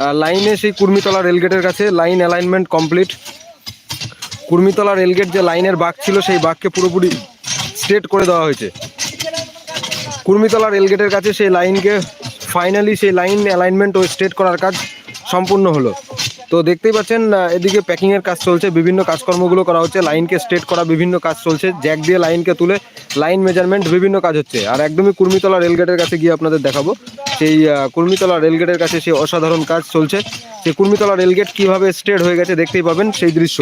লাইনে সেই কুর্মিতলা রেলগেটের কাছে, line alignment complete Kurmitala rail gate যে লাইনের বাঘ ছিল, সেই বাঘকে পুরোপুরি স্ট্রেট করে দেওয়া হয়েছে। কুর্মিতলা রেলগেটের কাছে সেই লাইনকে ফাইনালি সেই লাইন অ্যালাইনমেন্ট ও স্ট্রেট করার কাজ সম্পূর্ণ হলো। তো দেখতেই পাচ্ছেন এদিকে প্যাকিংয়ের কাজ চলছে, বিভিন্ন কাজকর্মগুলো করা হচ্ছে লাইনকে স্ট্রেট করা বিভিন্ন কাজ চলছে জ্যাক দিয়ে লাইনকে তুলে লাইন মেজারমেন্ট বিভিন্ন কাজ হচ্ছে। আর একদমই কুর্মিতলা রেলগেটের কাছে গিয়ে আপনাদের দেখাবো, সেই কুর্মিতলা রেলগেটের কাছে সেই অসাধারণ কাজ চলছে। সেই কুর্মিতলা রেলগেট কীভাবে স্ট্রেট হয়ে গেছে দেখতেই পাবেন, সেই দৃশ্য।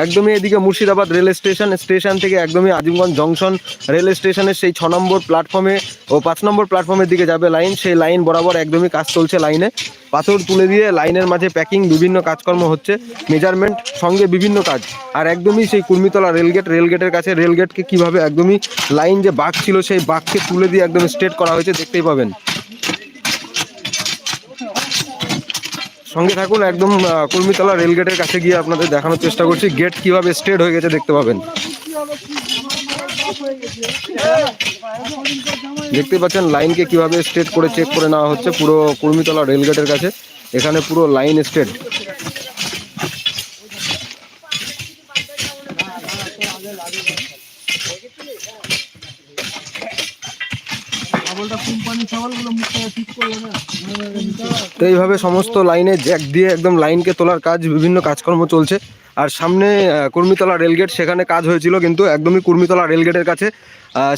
একদমই এদিকে মুর্শিদাবাদ রেল স্টেশন স্টেশন থেকে একদমই আজিমগঞ্জ জংশন রেল স্টেশনের সেই ছ নম্বর প্ল্যাটফর্মে ও পাঁচ নম্বর প্ল্যাটফর্মের দিকে যাবে লাইন। সেই লাইন বরাবর একদমই কাজ চলছে লাইনে। পাথর তুলে দিয়ে লাইনের মাঝে প্যাকিং বিভিন্ন কাজকর্ম হচ্ছে মেজারমেন্ট সঙ্গে বিভিন্ন কাজ। আর একদমই সেই কুর্মিতলা রেলগেট রেলগেটের কাছে রেলগেটকে কীভাবে একদমই লাইন যে বাঘ ছিল সেই বাঘকে তুলে দিয়ে একদম স্ট্রেট করা হয়েছে, দেখতেই পাবেন। সঙ্গে থাকুন, একদম কুর্মিতলা রেলগেটের কাছে গিয়ে আপনাদের দেখানোর চেষ্টা করছি। গেট কীভাবে স্ট্রেট হয়ে গেছে দেখতে পাবেন। দেখতে পাচ্ছেন লাইনকে কীভাবে স্ট্রেট করে চেক করে নেওয়া হচ্ছে পুরো কুর্মিতলা রেলগেটের কাছে। এখানে পুরো লাইন স্ট্রেট তো এইভাবে সমস্ত লাইনে জ্যাক দিয়ে একদম লাইনকে তোলার কাজ, বিভিন্ন কাজকর্ম চলছে। আর সামনে কুর্মিতলা রেলগেট, সেখানে কাজ হয়েছিল কিন্তু একদমই কুর্মিতলা রেলগেটের কাছে।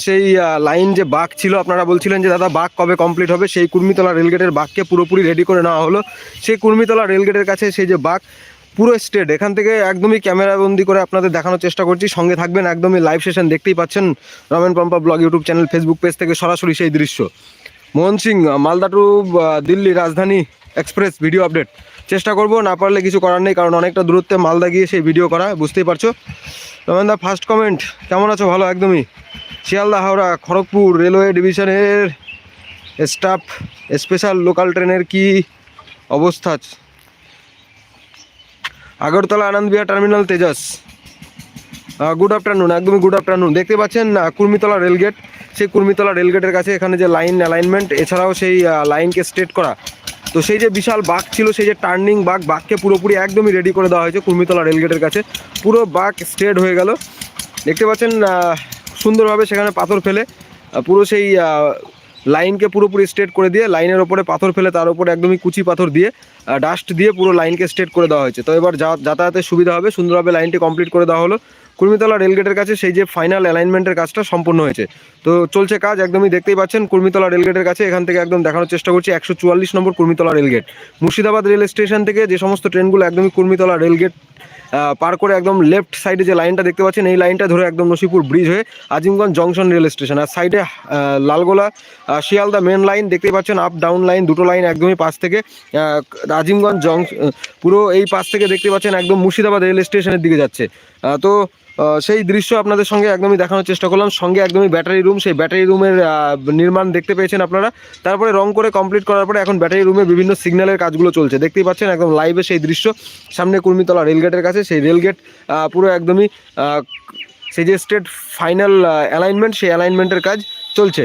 সেই লাইন যে বাঘ ছিল, আপনারা বলছিলেন যে, দাদা, বাঘ কবে কমপ্লিট হবে? সেই কুর্মিতলা রেলগেটের বাঘকে পুরোপুরি রেডি করে নেওয়া হলো। সেই কুর্মিতলা রেলগেটের কাছে সেই যে বাঘ পুরো স্টেট এখান থেকে একদমই ক্যামেরা বন্দি করে আপনাদের দেখানোর চেষ্টা করছি। সঙ্গে থাকবেন একদমই লাইভ সেশন দেখতেই পাচ্ছেন Ramen Pampa blog YouTube channel Facebook page থেকে সরাসরি সেই দৃশ্য। Mohan Singh, Malda to Delhi Rajdhani express video update চেষ্টা করব, না পারলে কিছু করার নেই, কারণ অনেকটা দূরত্বে মালদা গিয়ে সেই ভিডিও করা, বুঝতেই পারছ। রমেন দা ফার্স্ট কমেন্ট কেমন আছো? ভালো, একদমই। শিয়ালদা, হাওড়া, খড়গপুর রেলওয়ে ডিভিশনের স্টাফ স্পেশাল লোকাল ট্রেনের কি অবস্থা? Agartala Anand Vihar terminal Tejas. Good afternoon একদমই গুড আফটারনুন দেখতে পাচ্ছেন কুর্মিতলা রেলগেট। সেই কুর্মিতলা রেলগেটের কাছে এখানে যে লাইন অ্যালাইনমেন্ট এছাড়াও সেই লাইনকে স্ট্রেট করা। তো সেই যে বিশাল বাঘ ছিল, সেই যে টার্নিং বাঘ, বাঘকে পুরোপুরি একদমই রেডি করে দেওয়া হয়েছে কুর্মিতলা রেলগেটের কাছে। পুরো বাঘ স্ট্রেট হয়ে গেল। দেখতে পাচ্ছেন সুন্দরভাবে সেখানে পাথর ফেলে পুরো সেই লাইনকে পুরোপুরি স্ট্রেট করে দিয়ে, লাইনের ওপরে পাথর ফেলে তার উপরে একদমই কুচি পাথর দিয়ে ডাস্ট দিয়ে পুরো লাইনকে স্ট্রেট করে দেওয়া হয়েছে। তো এবার যাতায়াতের সুবিধা হবে, সুন্দরভাবে লাইনটি কমপ্লিট করে দেওয়া হলো। কুর্মিতলা রেলগেটের কাছে সেই যে ফাইনাল অ্যালাইনমেন্টের কাজটা সম্পূর্ণ হয়েছে। তো চলছে কাজ, একদমই দেখতেই পাচ্ছেন, কুর্মিতলা রেলগেটের কাছে এখান থেকে একদম দেখানোর চেষ্টা করছি, একশো চুয়াল্লিশ নম্বর Kurmitala rail gate Murshidabad rail station থেকে যে সমস্ত ট্রেনগুলো একদমই কুর্মিতলা রেলগেট পার করে একদম লেফট সাইডে যে লাইনটা দেখতে পাচ্ছেন, এই লাইনটা ধরে একদম নসিপুর ব্রিজ হয়ে আজিমগঞ্জ জংশন রেল স্টেশন আর সাইডে লালগোলা শিয়ালদা মেন লাইন দেখতে পাচ্ছেন আপ ডাউন লাইন দুটো লাইন একদমই পাশ থেকে আজিমগঞ্জ জং পুরো এই পাশ থেকে দেখতে পাচ্ছেন একদম মুর্শিদাবাদ রেল স্টেশনের দিকে যাচ্ছে। তো সেই দৃশ্য আপনাদের সঙ্গে একদমই দেখানোর চেষ্টা করলাম। সঙ্গে একদমই ব্যাটারি রুম সেই ব্যাটারি রুমের নির্মাণ দেখতে পেয়েছেন আপনারা। তারপরে রং করে কমপ্লিট করার পরে এখন ব্যাটারি রুমে বিভিন্ন সিগন্যালের কাজগুলো চলছে। দেখতেই পাচ্ছেন একদম লাইভে সেই দৃশ্য। সামনে কুর্মিতলা রেলগেটের কাছে। সেই রেলগেট পুরো একদমই সেই যে স্টেট ফাইনাল অ্যালাইনমেন্ট সেই অ্যালাইনমেন্টের কাজ চলছে।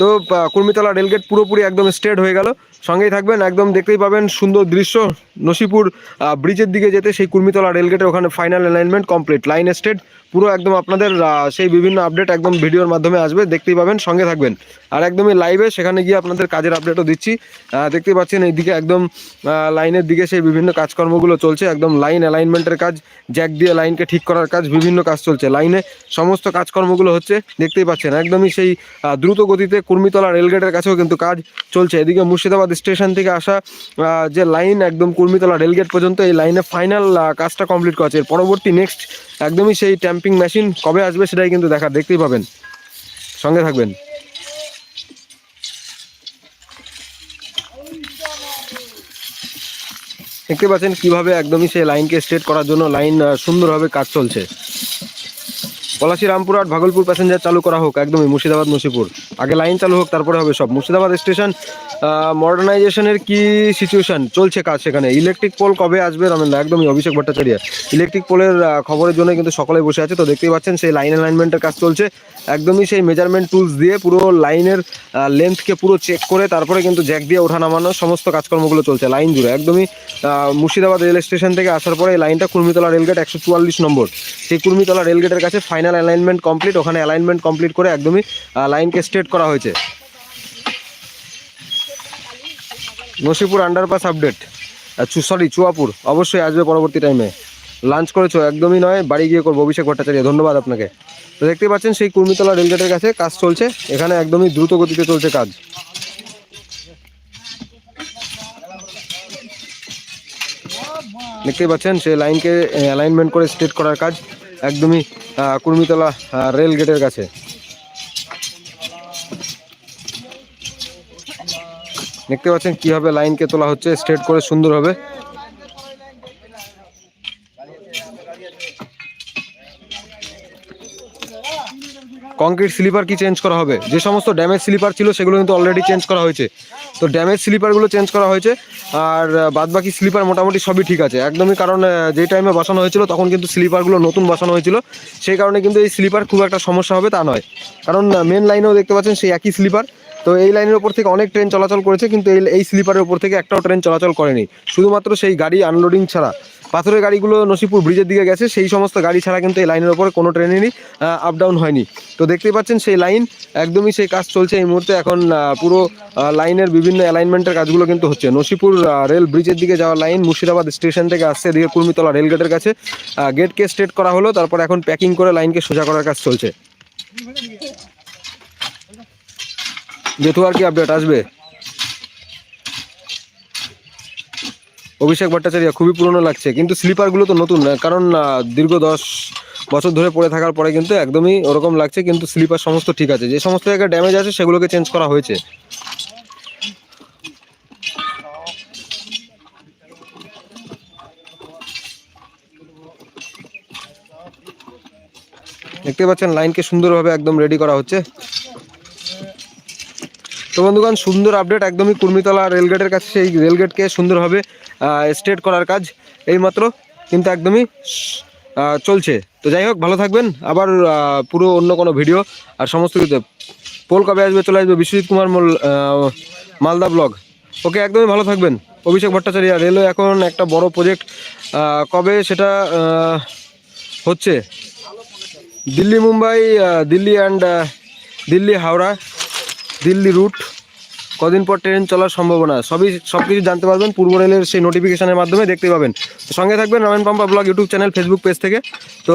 তো কুর্মিতলা রেলগেট পুরোপুরি একদম স্ট্রেট হয়ে গেল। সঙ্গেই থাকবেন, একদম দেখতেই পাবেন সুন্দর দৃশ্য। নসিপুর ব্রিজের দিকে যেতে সেই কুর্মিতলা রেলগেটের ওখানে final alignment complete line straight পুরো একদম আপনাদের সেই বিভিন্ন আপডেট একদম ভিডিওর মাধ্যমে আসবে, দেখতেই পাবেন, সঙ্গে থাকবেন। আর একদমই লাইভে সেখানে গিয়ে আপনাদের কাজের আপডেটও দিচ্ছি। দেখতেই পাচ্ছেন এইদিকে একদম লাইনের দিকে সেই বিভিন্ন কাজকর্মগুলো চলছে, একদম লাইন অ্যালাইনমেন্টের কাজ জ্যাক দিয়ে লাইনকে ঠিক করার কাজ, বিভিন্ন কাজ চলছে। লাইনে সমস্ত কাজকর্মগুলো হচ্ছে, দেখতেই পাচ্ছেন। একদমই সেই দ্রুত গতিতে কুর্মিতলা রেলগেটের কাছেও কিন্তু কাজ চলছে। এদিকে মুর্শিদাবাদ স্টেশন থেকে আসা যে লাইন একদম কুর্মিতলা রেলগেট পর্যন্ত, এই লাইনে ফাইনাল কাজটা কমপ্লিট করা এর পরবর্তী নেক্সট একদমই সেই ট্যাম্পিং মেশিন কবে আসবে সেটাই কিন্তু দেখা, দেখতেই পাবেন। সঙ্গে থাকবেন। দেখতে পাচ্ছেন কীভাবে একদমই সেই লাইনকে স্ট্রেট করার জন্য লাইন সুন্দরভাবে কাজ চলছে। পলাশি রামপুরহাট ভাগলপুর প্যাসেঞ্জার চালু করা হোক, একদমই মুর্শিদাবাদ নসিপুর আগে লাইন চালু হোক, তারপরে হবে সব। মুর্শিদাবাদ স্টেশন মডার্নাইজেশনের কি সিচুয়েশন চলছে কাজ সেখানে। ইলেকট্রিক পোল কবে আসবে? রমেন দা একদমই অভিষেক ভট্টাচার্য। ইলেকট্রিক পোলের খবরের জন্য কিন্তু সকলে বসে আছে। তো দেখতেই পাচ্ছেন, সেই লাইন অ্যালাইনমেন্টের কাজ চলছে। একদমই সেই মেজারমেন্ট টুলস দিয়ে পুরো লাইনের লেন্থকে পুরো চেক করে তারপরে কিন্তু জ্যাক দিয়ে ওঠা নামানো সমস্ত কাজকর্মগুলো চলছে লাইন জুড়ে। একদমই মুর্শিদাবাদ রেল স্টেশন থেকে আসার পরে এই লাইনটা কুর্মিতলা রেলগেট একশো চুয়াল্লিশ নম্বর। সেই কুর্মিতলা রেলগেটের কাছে ফাইনাল অ্যালাইনমেন্ট কমপ্লিট ওখানে অ্যালাইনমেন্ট কমপ্লিট করে একদমই লাইনকে স্ট্রেট করা হয়েছে। Nasipur underpass update sorry Chuapur. অবশ্যই আসবে পরবর্তী টাইমে লাঞ্চ করেছ, একদমই নয়, বাড়ি গিয়ে করব অভিষেক ভট্টাচার্য, ধন্যবাদ আপনাকে। তো দেখতেই পাচ্ছেন, সেই কুর্মিতলা রেলগেটের কাছে কাজ চলছে, এখানে একদমই দ্রুত গতিতে চলছে কাজ। দেখতেই পাচ্ছেন, সেই লাইনকে অ্যালাইনমেন্ট করে স্টেট করার কাজ, একদমই কুর্মিতলা রেল গেটের কাছে। দেখতে পাচ্ছেন কীভাবে লাইনকে তোলা হচ্ছে স্ট্রেট করে সুন্দর হবে। কংক্রিট স্লিপার কি চেঞ্জ করা হবে? যে সমস্ত ড্যামেজ স্লিপার ছিল, সেগুলো কিন্তু অলরেডি চেঞ্জ করা হয়েছে। তো ড্যামেজ স্লিপারগুলো চেঞ্জ করা হয়েছে, আর বাদ বাকি স্লিপার মোটামুটি সবই ঠিক আছে। একদমই কারণ যে টাইমে বসানো হয়েছিল, তখন কিন্তু স্লিপারগুলো নতুন বসানো হয়েছিল। সেই কারণে কিন্তু এই স্লিপার খুব একটা সমস্যা হবে তা নয়। কারণ মেন লাইনেও দেখতে পাচ্ছেন সেই একই স্লিপার তো এই লাইনের ওপর থেকে অনেক ট্রেন চলাচল করেছে, কিন্তু এই এই স্লিপারের ওপর থেকে একটাও ট্রেন চলাচল করেনি। শুধুমাত্র সেই গাড়ি আনলোডিং ছাড়া। পাথরের গাড়িগুলো নসিপুর ব্রিজের দিকে গেছে, সেই সমস্ত গাড়ি ছাড়া কিন্তু এই লাইনের ওপরে কোনো ট্রেনেরই আপ ডাউন হয়নি। তো দেখতেই পাচ্ছেন সেই লাইন, একদমই সেই কাজ চলছে এই মুহূর্তে। এখন পুরো লাইনের বিভিন্ন অ্যালাইনমেন্টের কাজগুলো কিন্তু হচ্ছে। নসিপুর রেল ব্রিজের দিকে যাওয়া লাইন, মুর্শিদাবাদ স্টেশন থেকে আসছে এদিকে কুর্মিতলা রেল গেটের কাছে গেটকে স্ট্রেট করা হলো, তারপর এখন প্যাকিং করে লাইনকে সোজা করার কাজ চলছে। জেঠু আর কি আপডেট আসবে। অভিষেক ভট্টাচার্য খুবই পুরনো লাগছে, কিন্তু স্লিপারগুলো তো নতুন কারণ দীর্ঘ দশ বছর ধরে পড়ে থাকার পরে কিন্তু একদমই ওরকম লাগছে, কিন্তু স্লিপার সমস্ত ঠিক আছে। যে সমস্ত জায়গায় ড্যামেজ আছে সেগুলোকে চেঞ্জ করা হয়েছে। দেখতে পাচ্ছেন লাইনকে সুন্দরভাবে একদম রেডি করা হচ্ছে। তো বন্ধুগণ, সুন্দর আপডেট একদমই কুর্মিতলা রেলগেটের কাছে, সেই রেলগেটকে সুন্দরভাবে স্ট্রেট করার কাজ এইমাত্র কিন্তু একদমই চলছে। তো যাই হোক, ভালো থাকবেন। আবার পুরো অন্য কোনো ভিডিও আর সমস্ত কিছু পোল কবে আসবে, চলে আসবে? বিশ্বজিৎ কুমার মোল মালদা ব্লগ। ওকে, একদমই ভালো থাকবেন। অভিষেক ভট্টাচার্য, রেলওয়ে এখন একটা বড় প্রজেক্ট কবে সেটা হচ্ছে? দিল্লি মুম্বাই দিল্লি অ্যান্ড দিল্লি হাওড়া দিল্লি রুট কদিন পর ট্রেন চলার সম্ভাবনা, সবই সব কিছু জানতে পারবেন, পূর্ব রেলের সেই নোটিফিকেশনের মাধ্যমে দেখতে পাবেন। তো সঙ্গে থাকবেন Ramen Pampa blog YouTube channel Facebook page থেকে। তো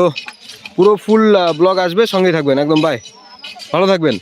পুরো ফুল ব্লগ আসবে সঙ্গে থাকবেন। একদম বাই ভালো থাকবেন।